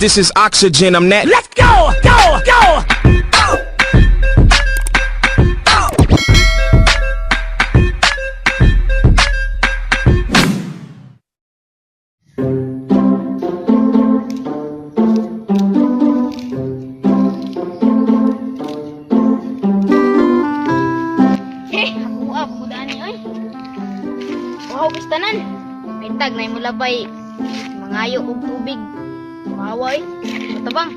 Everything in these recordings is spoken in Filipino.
This is oxygen. I'm that. Let's go! Go! Go! Wow, pistanan. May tag na mula pa'y mangayo og tubig. Mahawa ay. Matabang.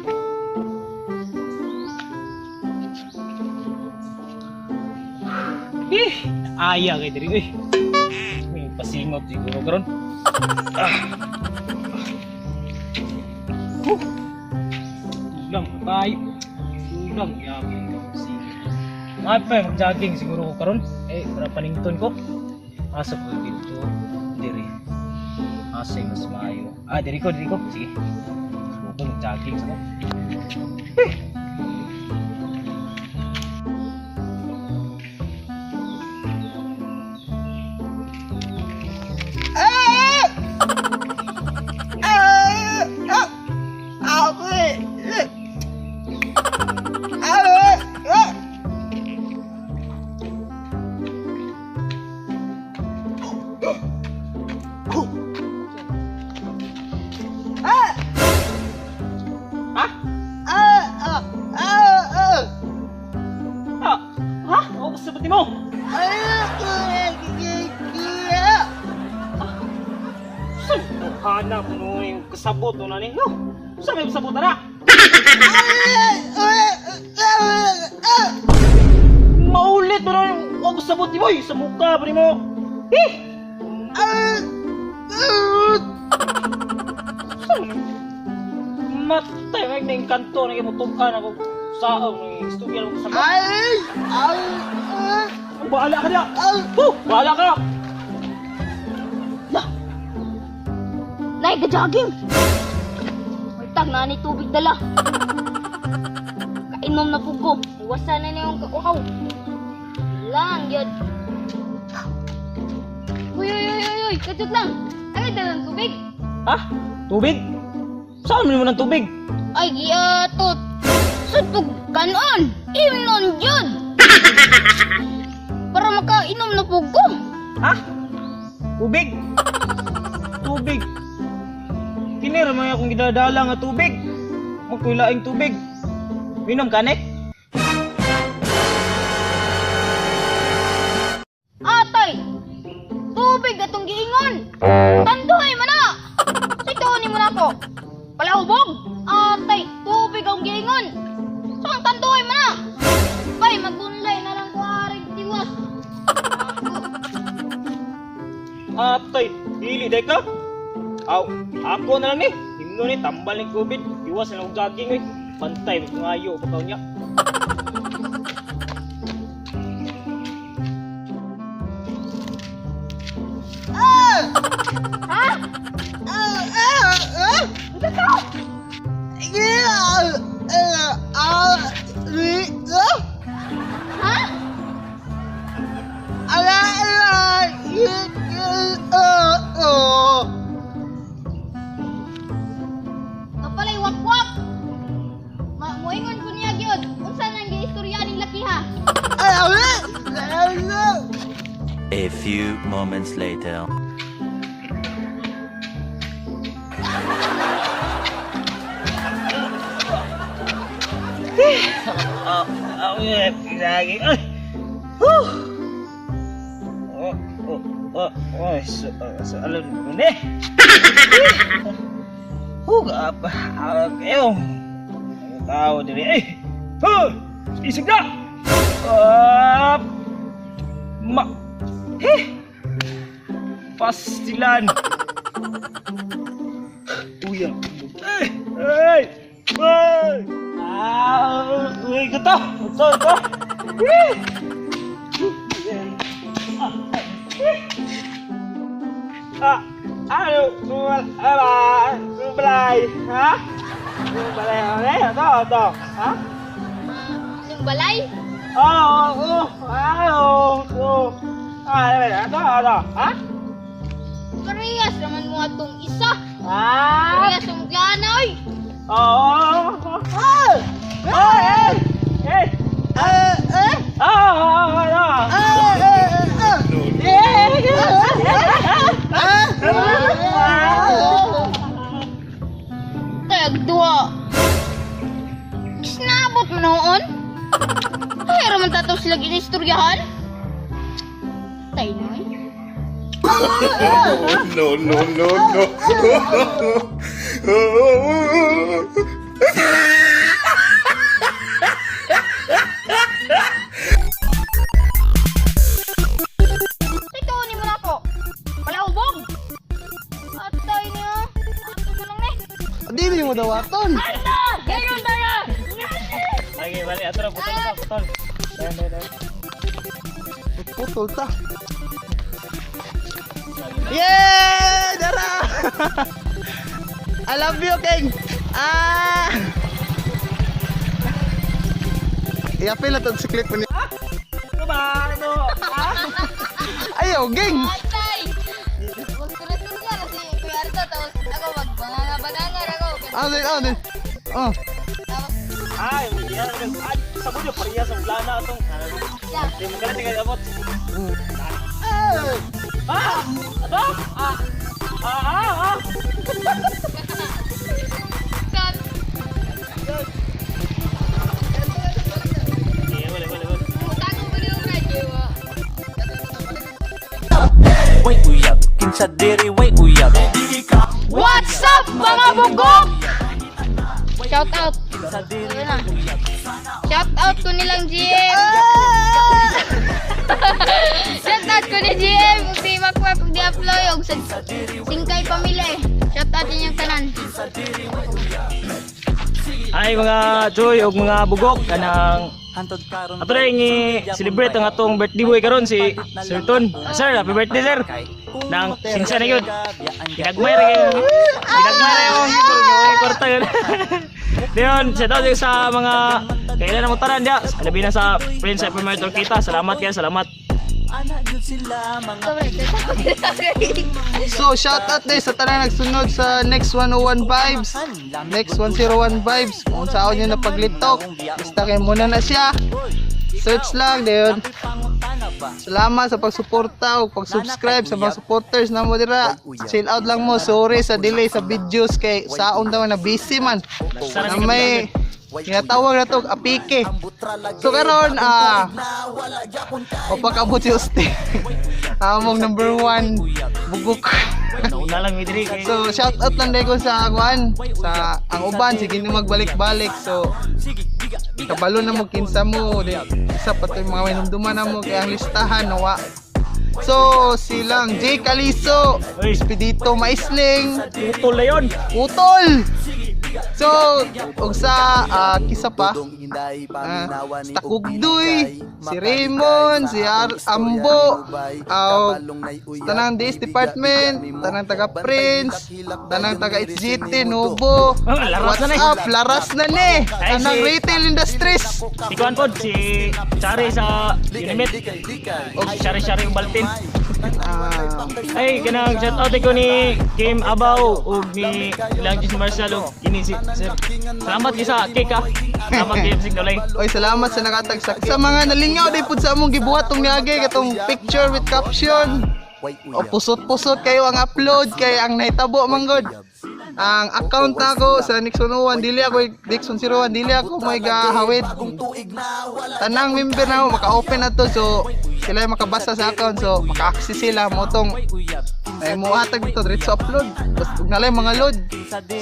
Eh, aya kay diri eh. May pasingot siguro karon. Ah. Huh. Ulang tayo. Ulang yabi. Mga pa mag-jogging siguro ko karon. Eh, para panington ko. Asa ko dito. Diri. Asa yung mas maayo. Ah, diri ko, diri ko. Sige. Suko mag-jogging Hanap mo yung kasabot o nani. No? Sabi mo sabot na Maulit mo na yung kasabot ni Boy sa mukha rin mo. Eh! Matay may na kanto na kimutukan ako sa ang istorya ng kasabot. Bahala ka na! Oh! Bahala ka! Nay, ka-jogging. May tag na ni tubig dala. Kainom na pugo. Iwasan na niya yung kauhaw. Lang, yun. Uy, uy, uy, uy, uy, katot lang. Ay, dalang tubig. Ha? Tubig? Saan mo ng tubig? Ay, giatot. Sutog kanon. Imnon yun. Para makainom na pugo. Ha? Tubig? Tubig. Kinira mo akong gidadala nga tubig. Magkulaing tubig. Minom ka, Nek? Atay! Tubig atong giingon! Tanduhay man na! Sitonin mo na ako! Palahubog! Atay! Tubig ang giingon! Saan tanduhay man na! Bay, magunlay na lang kuharing tiwas! Atay, dili day ka? Aw, ako na lang ni. Himno ni tambal ni COVID. Iwas na lang jogging eh. Pantay, ngayo pa niya. Ha? Ha? Few moments later. Eh, lagi. Ay. Huh. Oh, oh, oh, oh, so, so, alam mo. Huh, apa, ah, kayo. Ang tao ay. Huh, isig na. Ma, eh, pastilan. Uya. Ay, ay, ay. Ah, uy, gato. Gato, gato. Eh. Ah, ano, sumal, ala, sumalay, ha? Sumalay, ano, ito, ito, ha? Ning balay? Oo, oo, ano, oo, ano, ito, ito, ha? Parehas naman mo atong isa. Ah, Parehas ang gana oy. Ah! Ah! Ah! Eh! Ah, eh, Ah! Ah! ah, eh, ah. Tagdua. Sinabot mo noon? Ay, raman tataw sila ginistoryahan? No, no, no, no. Ito, ni mo na ako. Palaubog. Atay niya. Ato mo lang eh. Dili mo daw aton. Ano? Ganyan ba na? Lagi, balik. Ato na, putol na, putol. Putol ta. Yeah! Dara! I love you, King! Ah! Iapil na to si clip mo ni... Ano ba? Ano? Ah! Ayaw, King! Na na. Ano din, ano din? Oh. Tapos, Ay, hindi yan. Ay, sa mo yung pariya sa plana itong. Hindi mo kailan tingnan abot. Ah! Ah! Ano? Ah! Ah! Ah! Ah! Cut. Ah. Wait uyab, kinsa diri wait uyab. What's up, mga bugok? Shout out. Shout out ko nilang GM. Shout out ko ni GM. Si Makwap di upload og sa singkay pamilya eh. Shout out ninyong tanan. Ay mga Joy ug mga bugok kanang Hantod karon. ato na yung celebrate ang atong birthday boy karon si Sir Ton. Ah, Sir, happy birthday sir. Nang sinsa na yun. Ginagmay ra kayo. Ginagmay ra yung yung kwarta yun. Diyon, sa tawag sa mga kailan na mo taran dia. Alabi na sa friends sa Permator kita. Salamat kayo, salamat. So, shout out din sa tanan nagsunod sa Next 101 Vibes. Next 101 Vibes. Kung saan nyo na paglitok. Basta kayo muna na siya. Search lang, diyon. Salamat sa pagsuporta o pag-subscribe sa mga supporters na mo dira. Chill out lang mo. Sorry sa delay sa videos kay saon daw na busy man. Na may tinatawag na to apike. So karon ah Papakabot si Uste. Among number one bugok. Nauna lang mi diri kay so shout out lang dai ko sa Juan sa ang uban sige ni magbalik-balik. So kabalo na mo kinsa mo di isa pa to mga minumduman na mo kay ang listahan nawa. So silang J Caliso, Uy. Expedito Maisling, utol na yun. Utol. So, og sa ah, kisa pa, ah, sa Takugdoy, si Raymond, si Ar Ambo, ah, tanang DS Department, tanang taga Prince, tanang taga HGT, Nubo, Ah, laras na na eh. WhatsApp, laras na ni, Ay, tanang si- retail industries. Si Kuan pod si Chari sa Unimit. O si Chari Chari yung baltin. Ah, Ay, kanang shout out ko ni Kim Abaw ug ni Lang Jis Marshall ug kini si Sir. Salamat gyud sa cake ha. Gyud sa dolay. Oy, salamat sa nakatag sa, mga nalingaw di pud sa among gibuhat tong niagay katong picture with caption. O pusot-pusot kayo ang upload kay ang nahitabo man god. Ang account na ako sa Nixon 01 dili ako Nixon 01 dili ako may gahawid. Tanang member na ako maka-open na to so sila yung makabasa sa account so maka-access sila mo tong ay mo hatag dito diretso upload. Tapos ug nalay mga load.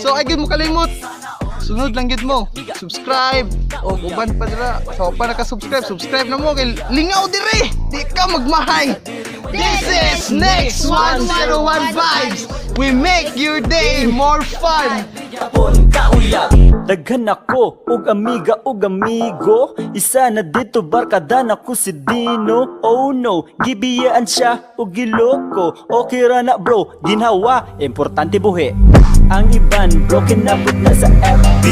So ay gid mo kalimot. Sunod lang gid mo. Subscribe. O uban pa dira. So pa naka-subscribe, subscribe na mo kay lingaw dire. Di ka magmahay. This is Next 101 Vibes. We make your day more fun. Daghan ako og amiga og amigo. Isa na dito barkada na ko si Dino. Oh no, gibiyaan siya og giloko. Okay ra na bro, ginhawa Importante buhi. Ang iban broken pud na sa FB